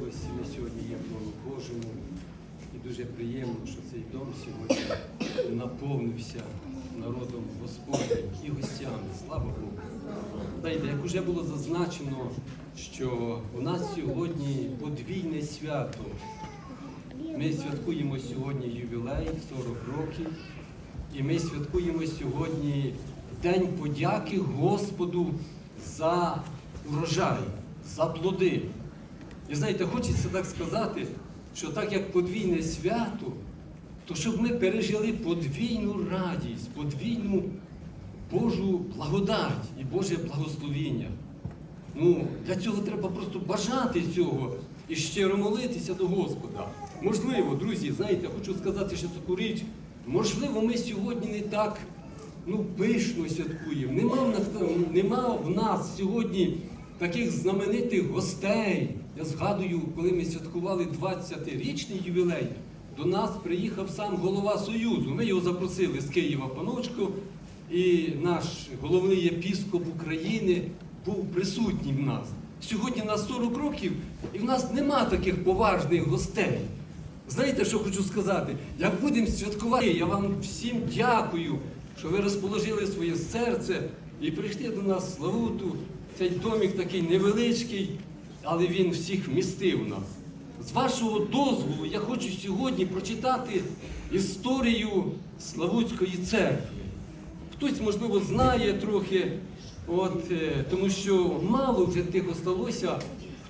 милості ми сьогодні є в Божому. І дуже приємно, що цей дом сьогодні наповнився народом Господнім і гостями. Слава Богу. Знаєте, як вже було зазначено, що у нас сьогодні подвійне свято. Ми святкуємо сьогодні ювілей 40 років, і ми святкуємо сьогодні День подяки Господу за урожай, за плоди. І знаєте, хочеться так сказати, що так як подвійне свято, то щоб ми пережили подвійну радість, подвійну Божу благодать і Боже благословіння. Ну, для цього треба просто бажати цього і щиро молитися до Господа. Можливо, друзі, знаєте, хочу сказати ще таку річ. Можливо, ми сьогодні не так ну, пишно святкуємо. Нема в нас, нема в нас сьогодні таких знаменитих гостей. Я згадую, коли ми святкували 20-річний ювілей, до нас приїхав сам голова Союзу. Ми його запросили з Києва паночку, і наш головний єпіскоп України був присутній в нас. Сьогодні нас 40 років, і в нас нема таких поважних гостей. Знаєте, що хочу сказати? Як будемо святкувати, я вам всім дякую, що ви розположили своє серце і прийшли до нас Славуту. Цей домик такий невеличкий, але він всіх вмістив нас. З вашого дозволу я хочу сьогодні прочитати історію Славутської церкви. Хтось, можливо, знає трохи, от, е, тому що мало вже тих осталося,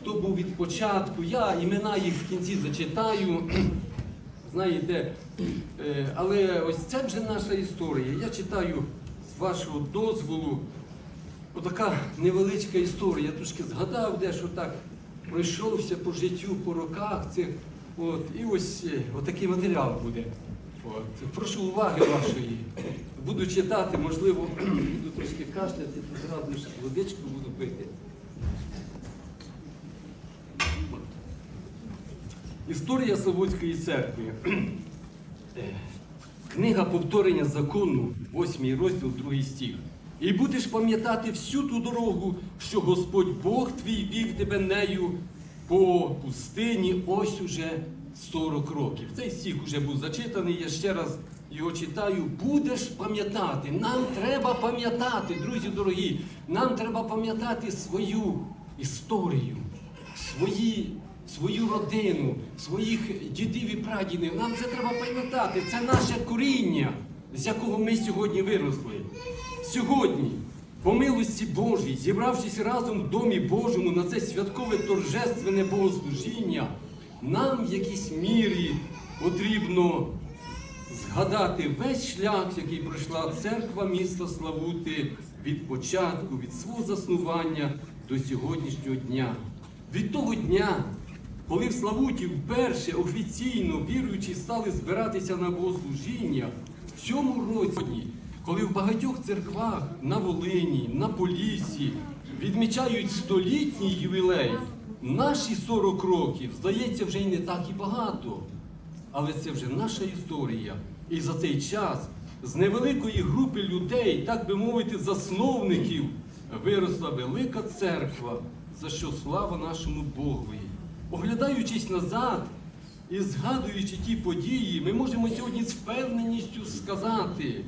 хто був від початку. Я імена їх в кінці зачитаю. Знаєте, е, але ось це вже наша історія. Я читаю з вашого дозволу. Отака невеличка історія. Я трошки згадав, дещо так пройшовся по життю, по роках цих. От, і ось е, отакий матеріал буде. От, прошу уваги вашої. Буду читати, можливо, буду трошки кашляти, зразу ж водичку буду пити. Історія Славутської церкви. Книга повторення закону, 8 розділ, 2 стих. І будеш пам'ятати всю ту дорогу, що Господь Бог твій вів тебе нею по пустині ось уже 40 років. Цей стих уже був зачитаний, я ще раз його читаю. Будеш пам'ятати. Нам треба пам'ятати, друзі дорогі, нам треба пам'ятати свою історію, свої свою родину, своїх дідів і прадідів. Нам це треба пам'ятати. Це наше коріння, з якого ми сьогодні виросли. Сьогодні, по милості Божій, зібравшись разом в Домі Божому на це святкове торжественне богослужіння, нам в якійсь мірі потрібно згадати весь шлях, який пройшла церква міста Славути від початку, від свого заснування до сьогоднішнього дня. Від того дня, коли в Славуті вперше офіційно віруючі стали збиратися на богослужіння, в цьому році, коли в багатьох церквах на Волині, на Поліссі відмічають столітній ювілей, наші 40 років, здається, вже й не так і багато. Але це вже наша історія. І за цей час з невеликої групи людей, так би мовити, засновників, виросла велика церква, за що слава нашому Богові. Оглядаючись назад і згадуючи ті події, ми можемо сьогодні з впевненістю сказати,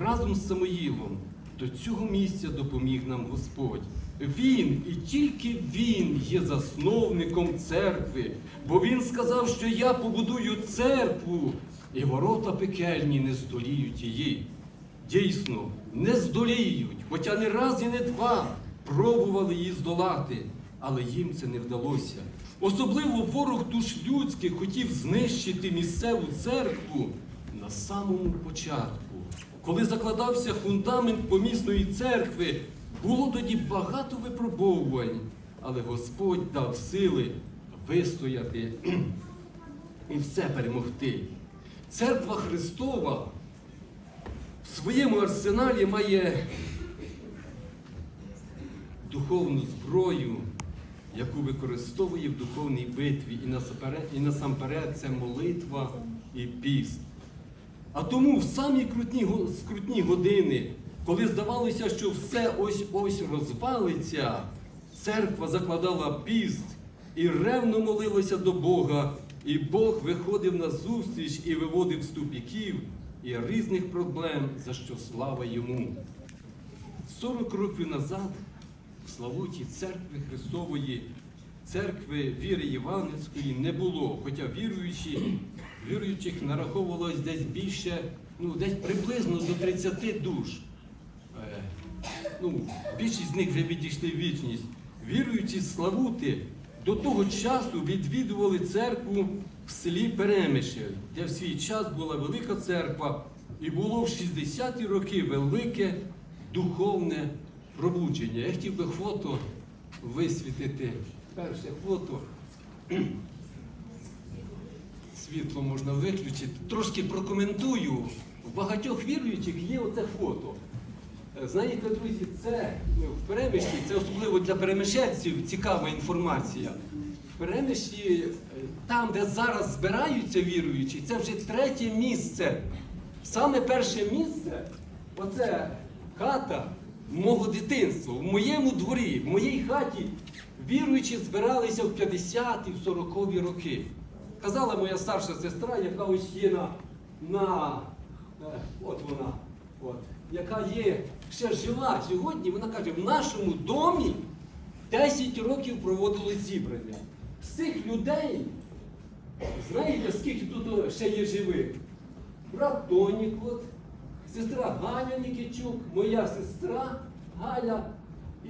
разом з Самоїлом до цього місця допоміг нам Господь. Він і тільки Він є засновником церкви, бо Він сказав, що я побудую церкву, і ворота пекельні не здоліють її. Дійсно, не здоліють, хоча не раз і не два пробували її здолати, але їм це не вдалося. Особливо ворог душ людських хотів знищити місцеву церкву на самому початку. Коли закладався фундамент помісної церкви, було тоді багато випробовувань, але Господь дав сили вистояти і все перемогти. Церква Христова в своєму арсеналі має духовну зброю, яку використовує в духовній битві, і насамперед, і насамперед це молитва і піст. А тому в самі крутні, скрутні години, коли здавалося, що все ось ось розвалиться, церква закладала піст і ревно молилася до Бога, і Бог виходив на зустріч і виводив з тупіків і різних проблем, за що слава йому. 40 років назад в Славуті церкви Христової, церкви віри Євангельської не було, хоча віруючі, віруючих нараховувалось десь більше, ну десь приблизно до 30 душ. Е, ну, більшість з них вже відійшли в вічність. Віруючі з Славути до того часу відвідували церкву в селі Перемишель, де в свій час була велика церква, і було в 60-ті роки велике духовне пробудження. Я хотів би фото висвітити. Перше фото. Світло можна виключити. Трошки прокоментую. В багатьох віруючих є оце фото. Е, Знаєте, друзі, це ну, в перемиші, це особливо для перемишельців цікава інформація. В перемиші, е, там, де зараз збираються віруючі, це вже третє місце. Саме перше місце оце хата мого дитинства. В моєму дворі, в моїй хаті віруючі збиралися в 50-ті, в 40-ві роки. Казала моя старша сестра, яка ось є на, на е, от вона, от, яка є ще жива сьогодні, вона каже, в нашому домі 10 років проводили зібрання. З цих людей, знаєте, скільки тут ще є живих? Брат Тонік, от, сестра Галя Нікічук, моя сестра Галя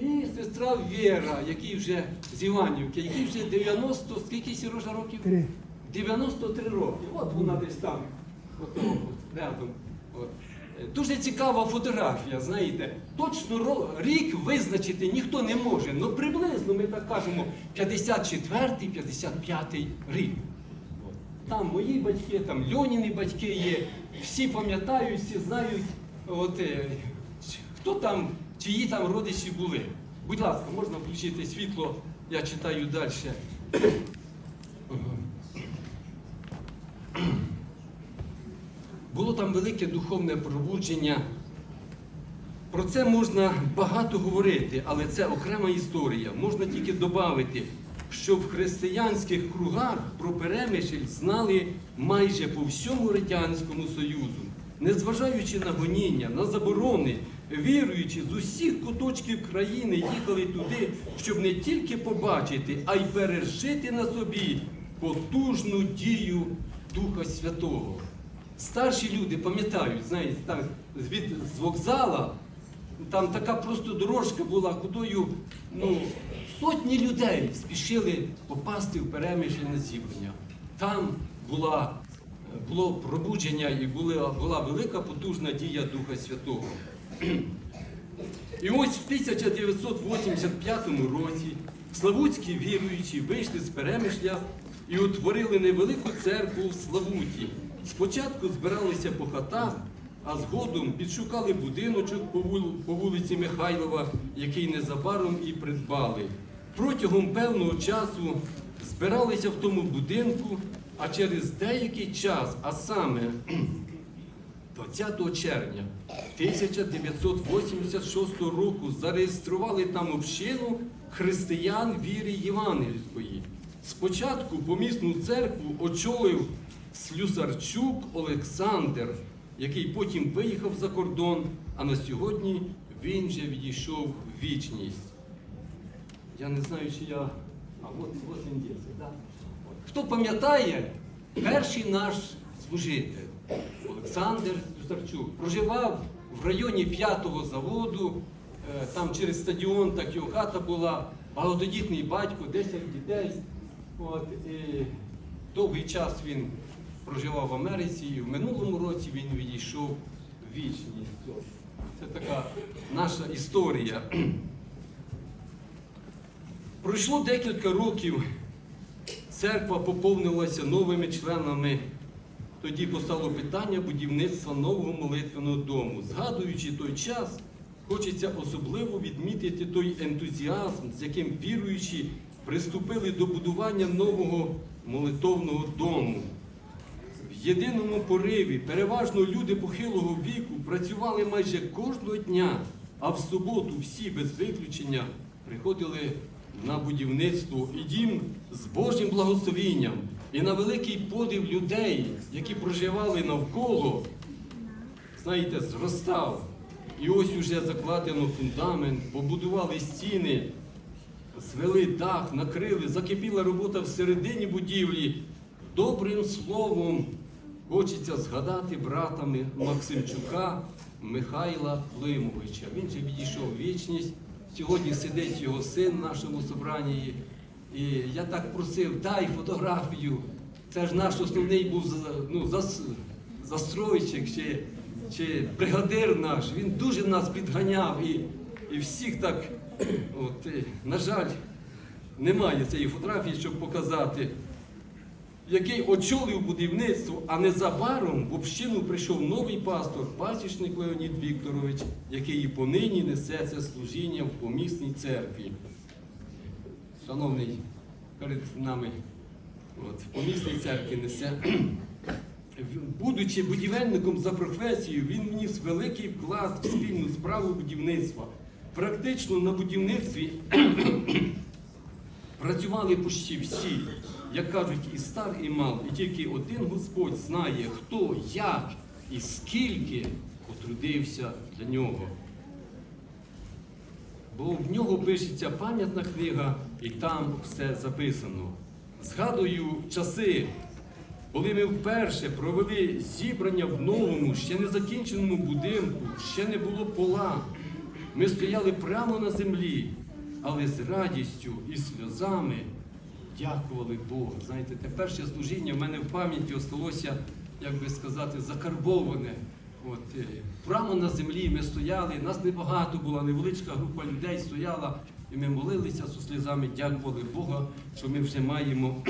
і сестра Віра, який вже з Іванівки, який вже 90, скільки Сірожа років? Три. 93 роки. От вона десь там, от, от, рядом. От. Дуже цікава фотографія, знаєте. Точно рік визначити ніхто не може. Ну приблизно ми так кажемо 54-55 рік. Там мої батьки, там Льоніни батьки є. Всі пам'ятають, всі знають, от, е, хто там, чиї там родичі були. Будь ласка, можна включити світло, я читаю далі. Було там велике духовне пробудження. Про це можна багато говорити, але це окрема історія. Можна тільки додати, що в християнських кругах про перемишль знали майже по всьому Радянському Союзу. Незважаючи на гоніння, на заборони, віруючи з усіх куточків країни їхали туди, щоб не тільки побачити, а й пережити на собі потужну дію Духа Святого. Старші люди пам'ятають, знаєте, там від з вокзала там така просто дорожка була, кудою ну, сотні людей спішили попасти в перемишлі на зібрання. Там була, було пробудження і була, була велика потужна дія Духа Святого. І ось в 1985 році славутські віруючі вийшли з перемишля і утворили невелику церкву в Славуті. Спочатку збиралися по хатах, а згодом підшукали будиночок по вулиці Михайлова, який незабаром і придбали. Протягом певного часу збиралися в тому будинку, а через деякий час, а саме 20 червня 1986 року зареєстрували там общину християн віри Євангельської. Спочатку помісну церкву очолив Слюсарчук Олександр, який потім виїхав за кордон, а на сьогодні він вже відійшов в вічність. Я не знаю, чи я. А от, от він є, так? Хто пам'ятає, перший наш служитель Олександр Юсарчук проживав в районі п'ятого заводу, е, там через стадіон, так його хата була, багатодітний батько, 10 дітей. От, і довгий час він проживав в Америці, і в минулому році він відійшов в вічність. Це така наша історія. Пройшло декілька років, церква поповнилася новими членами. Тоді постало питання будівництва нового молитвеного дому. Згадуючи той час, хочеться особливо відмітити той ентузіазм, з яким віруючі приступили до будування нового молитовного дому. Єдиному пориві переважно люди похилого віку працювали майже кожного дня, а в суботу всі без виключення приходили на будівництво і дім з Божим благословінням, і на великий подив людей, які проживали навколо, знаєте, зростав. І ось уже закладено фундамент, побудували стіни, звели дах, накрили, закипіла робота всередині будівлі. Добрим словом хочеться згадати братами Максимчука Михайла Климовича. Він же відійшов в вічність. Сьогодні сидить його син в нашому собранні. І я так просив, дай фотографію. Це ж наш основний був ну, зас, застройщик чи, чи бригадир наш. Він дуже нас підганяв і, і всіх так, от, на жаль, немає цієї фотографії, щоб показати, який очолив будівництво, а незабаром в общину прийшов новий пастор, пасічник Леонід Вікторович, який і понині несе це служіння в помісній церкві. Шановний, перед нами от, в помісній церкві несе. Будучи будівельником за професією, він вніс великий вклад в спільну справу будівництва. Практично на будівництві працювали почти всі, як кажуть, і стар, і мал, і тільки один Господь знає, хто, як і скільки потрудився для нього. Бо в нього пишеться пам'ятна книга, і там все записано. Згадую часи, коли ми вперше провели зібрання в новому, ще не закінченому будинку, ще не було пола. Ми стояли прямо на землі, але з радістю і сльозами дякували Богу. Знаєте, те перше служіння в мене в пам'яті осталося, як би сказати, закарбоване. От, е, прямо на землі ми стояли, нас небагато було, невеличка група людей стояла, і ми молилися зі сльозами, дякували Бога, що ми вже маємо.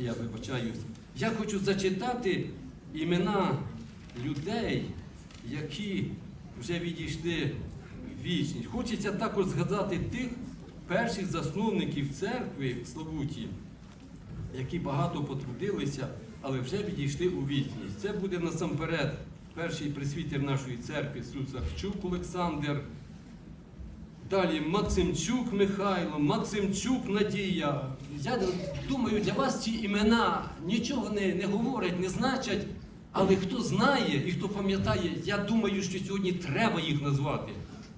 Я вибачаюсь. Я хочу зачитати імена людей, які вже відійшли вічність. Хочеться також згадати тих перших засновників церкви в Славуті, які багато потрудилися, але вже відійшли у вічність. Це буде насамперед перший присвітер нашої церкви Суцарчук Олександр. Далі Максимчук Михайло, Максимчук Надія. Я думаю, для вас ці імена нічого не, не говорять, не значать. Але хто знає і хто пам'ятає, я думаю, що сьогодні треба їх назвати.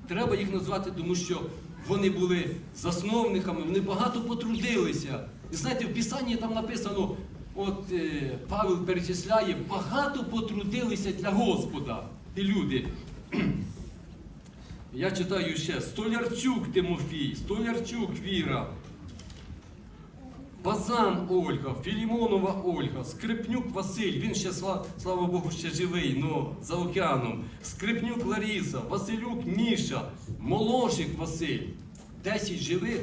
Треба їх назвати, тому що вони були засновниками, вони багато потрудилися. І знаєте, в Писанні там написано, от е, Павел перечисляє, багато потрудилися для Господа. і люди. Я читаю ще Столярчук Тимофій, Столярчук Віра, Базан Ольга, Філімонова Ольга, Скрипнюк Василь, він ще, слава Богу, ще живий, ну, за океаном. Скрипнюк Ларіса, Василюк Міша, Молошик Василь. Десять живих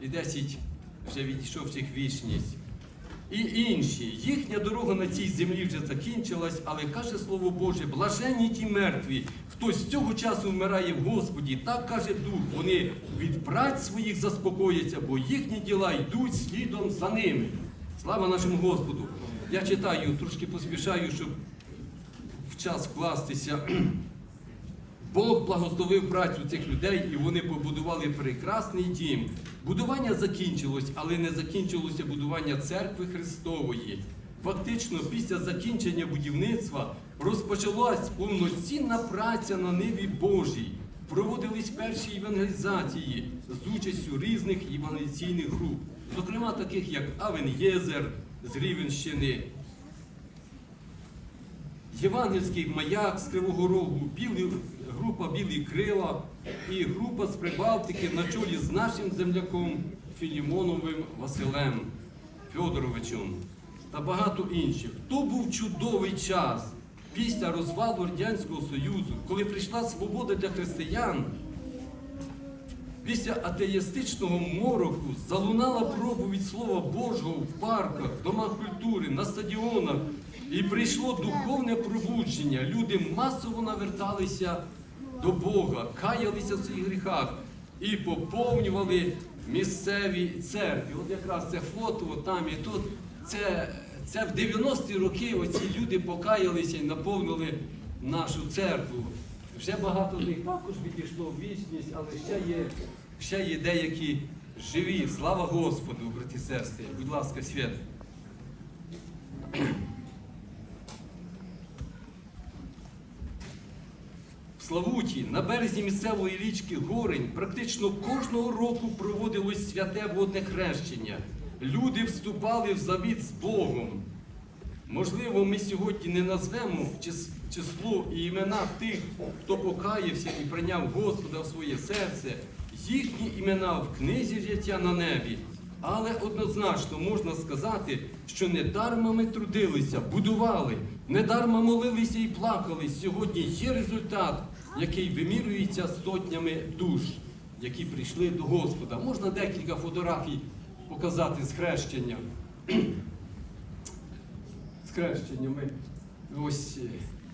і десять вже відійшовших вічність. І інші. Їхня дорога на цій землі вже закінчилась, але каже Слово Боже, блаженні ті мертві, хто з цього часу вмирає в Господі, так каже Дух, вони від праць своїх заспокояться, бо їхні діла йдуть слідом за ними. Слава нашому Господу! Я читаю, трошки поспішаю, щоб в час вкластися. Бог благословив працю цих людей, і вони побудували прекрасний дім. Будування закінчилось, але не закінчилося будування церкви Христової. Фактично, після закінчення будівництва розпочалась повноцінна праця на ниві Божій. Проводились перші евангелізації з участю різних евангелізаційних груп, зокрема таких як Авен Єзер з Рівенщини, Євангельський маяк з Кривого Рогу, білі, група Білі крила і група з Прибалтики на чолі з нашим земляком Філімоновим Василем Федоровичем та багато інших. То був чудовий час після розвалу Радянського Союзу, коли прийшла свобода для християн. Після атеїстичного мороку залунала проповідь Слова Божого в парках, домах культури, на стадіонах. І прийшло духовне пробудження. Люди масово наверталися до Бога, каялися в своїх гріхах і поповнювали місцеві церкви. От якраз це фото там і тут. Це, це в 90-ті роки оці люди покаялися і наповнили нашу церкву. Вже багато з них також відійшло в вічність, але ще є ще є деякі живі. Слава Господу, брати і сестри. Будь ласка, свят. Славуті на березі місцевої річки Горень практично кожного року проводилось святе водне хрещення. Люди вступали в завіт з Богом. Можливо, ми сьогодні не назвемо число і імена тих, хто покаявся і прийняв Господа в своє серце, їхні імена в книзі життя на небі. Але однозначно можна сказати, що не дарма ми трудилися, будували, не дарма молилися і плакали. Сьогодні є результат, який вимірюється сотнями душ, які прийшли до Господа. Можна декілька фотографій показати з хрещення з хрещеннями. Ось е,